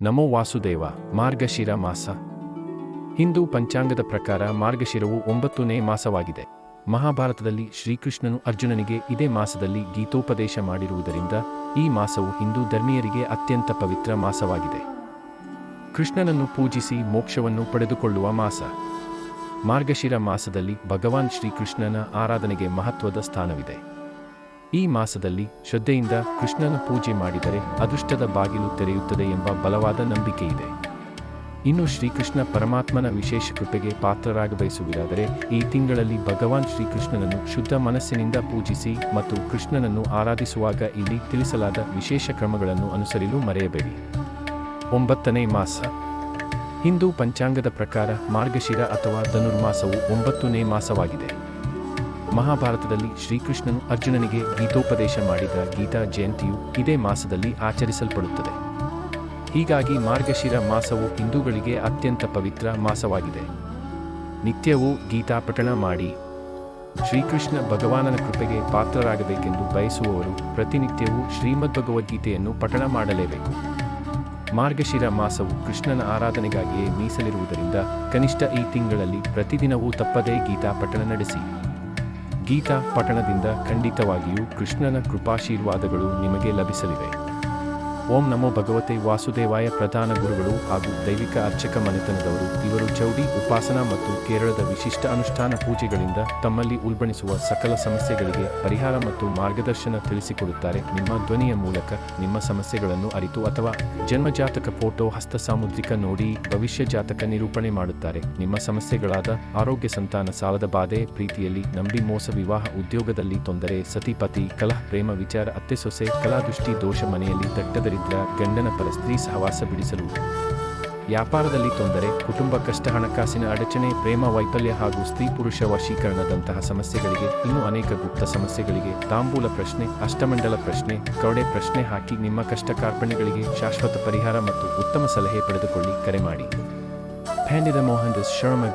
ನಮೋ ವಾಸುದೇವ, ಮಾರ್ಗಶಿರ ಮಾಸ. ಹಿಂದೂ ಪಂಚಾಂಗದ ಪ್ರಕಾರ ಮಾರ್ಗಶಿರವು ಒಂಬತ್ತನೇ ಮಾಸವಾಗಿದೆ. ಮಹಾಭಾರತದಲ್ಲಿ ಶ್ರೀಕೃಷ್ಣನು ಅರ್ಜುನನಿಗೆ ಇದೇ ಮಾಸದಲ್ಲಿ ಗೀತೋಪದೇಶ ಮಾಡಿರುವುದರಿಂದ ಈ ಮಾಸವು ಹಿಂದೂ ಧರ್ಮೀಯರಿಗೆ ಅತ್ಯಂತ ಪವಿತ್ರ ಮಾಸವಾಗಿದೆ. ಕೃಷ್ಣನನ್ನು ಪೂಜಿಸಿ ಮೋಕ್ಷವನ್ನು ಪಡೆದುಕೊಳ್ಳುವ ಮಾಸ. ಮಾರ್ಗಶಿರ ಮಾಸದಲ್ಲಿ ಭಗವಾನ್ ಶ್ರೀಕೃಷ್ಣನ ಆರಾಧನೆಗೆ ಮಹತ್ವದ ಸ್ಥಾನವಿದೆ. ಈ ಮಾಸದಲ್ಲಿ ಶ್ರದ್ಧೆಯಿಂದ ಕೃಷ್ಣನ ಪೂಜೆ ಮಾಡಿದರೆ ಅದೃಷ್ಟದ ಬಾಗಿಲು ತೆರೆಯುತ್ತದೆ ಎಂಬ ಬಲವಾದ ನಂಬಿಕೆ ಇದೆ ಇನ್ನು ಶ್ರೀಕೃಷ್ಣ ಪರಮಾತ್ಮನ ವಿಶೇಷ ಕೃಪೆಗೆ ಪಾತ್ರರಾಗಬಯಸುವಿರಾದರೆ ಈ ತಿಂಗಳಲ್ಲಿ ಭಗವಾನ್ ಶ್ರೀಕೃಷ್ಣನನ್ನು ಶುದ್ಧ ಮನಸ್ಸಿನಿಂದ ಪೂಜಿಸಿ ಮತ್ತು ಕೃಷ್ಣನನ್ನು ಆರಾಧಿಸುವಾಗ ಇಲ್ಲಿ ತಿಳಿಸಲಾದ ವಿಶೇಷ ಕ್ರಮಗಳನ್ನು ಅನುಸರಿಲು ಮರೆಯಬೇಡಿ. ಒಂಬತ್ತನೇ ಮಾಸ. ಹಿಂದೂ ಪಂಚಾಂಗದ ಪ್ರಕಾರ ಮಾರ್ಗಶಿರ ಅಥವಾ ಧನುರ್ಮಾಸವು ಒಂಬತ್ತನೇ ಮಾಸವಾಗಿದೆ. ಮಹಾಭಾರತದಲ್ಲಿ ಶ್ರೀಕೃಷ್ಣನು ಅರ್ಜುನನಿಗೆ ಗೀತೋಪದೇಶ ಮಾಡಿದ ಗೀತಾ ಜಯಂತಿಯು ಇದೇ ಮಾಸದಲ್ಲಿ ಆಚರಿಸಲ್ಪಡುತ್ತದೆ. ಹೀಗಾಗಿ ಮಾರ್ಗಶಿರ ಮಾಸವು ಹಿಂದೂಗಳಿಗೆ ಅತ್ಯಂತ ಪವಿತ್ರ ಮಾಸವಾಗಿದೆ. ನಿತ್ಯವೂ ಗೀತಾ ಪಠಣ ಮಾಡಿ. ಶ್ರೀಕೃಷ್ಣ ಭಗವಾನನ ಕೃಪೆಗೆ ಪಾತ್ರರಾಗಬೇಕೆಂದು ಬಯಸುವವರು ಪ್ರತಿನಿತ್ಯವೂ ಶ್ರೀಮದ್ ಭಗವದ್ಗೀತೆಯನ್ನು ಪಠಣ ಮಾಡಲೇಬೇಕು. ಮಾರ್ಗಶಿರ ಮಾಸವು ಕೃಷ್ಣನ ಆರಾಧನೆಗಾಗಿಯೇ ಮೀಸಲಿರುವುದರಿಂದ ಕನಿಷ್ಠ ಈ ತಿಂಗಳಲ್ಲಿ ಪ್ರತಿದಿನವೂ ತಪ್ಪದೇ ಗೀತಾ ಪಠಣ ನಡೆಸಿ. ಗೀತಾ ಪಠಣದಿಂದ ಖಂಡಿತವಾಗಿಯೂ ಕೃಷ್ಣನ ಕೃಪಾಶೀರ್ವಾದಗಳು ನಿಮಗೆ ಲಭಿಸಲಿವೆ. ಓಂ ನಮೋ ಭಗವತೆ ವಾಸುದೇವಾಯ ಪ್ರಧಾನ ಗುರುಗಳು ಹಾಗೂ ದೈವಿಕ ಅರ್ಚಕ ಮನೆತನದವರು, ಇವರು ಚೌಡಿ, ಉಪಾಸನಾ ಮತ್ತು ಕೇರಳದ ವಿಶಿಷ್ಟ ಅನುಷ್ಠಾನ ಪೂಜೆಗಳಿಂದ ತಮ್ಮಲ್ಲಿ ಉಲ್ಬಣಿಸುವ ಸಕಲ ಸಮಸ್ಯೆಗಳಿಗೆ ಪರಿಹಾರ ಮತ್ತು ಮಾರ್ಗದರ್ಶನ ತಿಳಿಸಿಕೊಡುತ್ತಾರೆ. ನಿಮ್ಮ ಧ್ವನಿಯ ಮೂಲಕ ನಿಮ್ಮ ಸಮಸ್ಯೆಗಳನ್ನು ಅರಿತು ಅಥವಾ ಜನ್ಮಜಾತಕ ಫೋಟೋ, ಹಸ್ತ ಸಾಮುದ್ರಿಕ ನೋಡಿ, ಭವಿಷ್ಯ ಜಾತಕ ನಿರೂಪಣೆ ಮಾಡುತ್ತಾರೆ. ನಿಮ್ಮ ಸಮಸ್ಯೆಗಳಾದ ಆರೋಗ್ಯ ಸಂತಾನ, ಸಾಲದ ಬಾಧೆ, ಪ್ರೀತಿಯಲ್ಲಿ ನಂಬಿ ಮೋಸ, ವಿವಾಹ, ಉದ್ಯೋಗದಲ್ಲಿ ತೊಂದರೆ, ಸತಿಪತಿ, ಕಲಹ, ಪ್ರೇಮ, ವಿಚಾರ ಅತ್ತೆ ಸೊಸೆ ಕಲಾದೃಷ್ಟಿ, ದೋಷ ಮನೆಯಲ್ಲಿ ಗಂಡನ ಪರ ಸ್ತ್ರೀ ಸಹವಾಸ ಬಿಡಿಸಲು. ವ್ಯಾಪಾರದಲ್ಲಿ ತೊಂದರೆ, ಕುಟುಂಬ ಕಷ್ಟ, ಹಣಕಾಸಿನ ಅಡಚಣೆ, ಪ್ರೇಮ, ವೈಫಲ್ಯ ಹಾಗೂ ಸ್ತ್ರೀ ಪುರುಷ ವಶೀಕರಣದಂತಹ ಸಮಸ್ಯೆಗಳಿಗೆ ಇನ್ನೂ ಅನೇಕ ಗುಪ್ತ ಸಮಸ್ಯೆಗಳಿಗೆ ತಾಂಬೂಲ ಪ್ರಶ್ನೆ, ಅಷ್ಟಮಂಡಲ ಪ್ರಶ್ನೆ ಕೌಡೆ ಪ್ರಶ್ನೆ ಹಾಕಿ ನಿಮ್ಮ ಕಷ್ಟ ಕಾರ್ಪಣ್ಯಗಳಿಗೆ ಶಾಶ್ವತ ಪರಿಹಾರ ಮತ್ತು ಉತ್ತಮ ಸಲಹೆ ಪಡೆದುಕೊಳ್ಳಿ ಕರೆ ಮಾಡಿ. Pandita Mohandas Sharma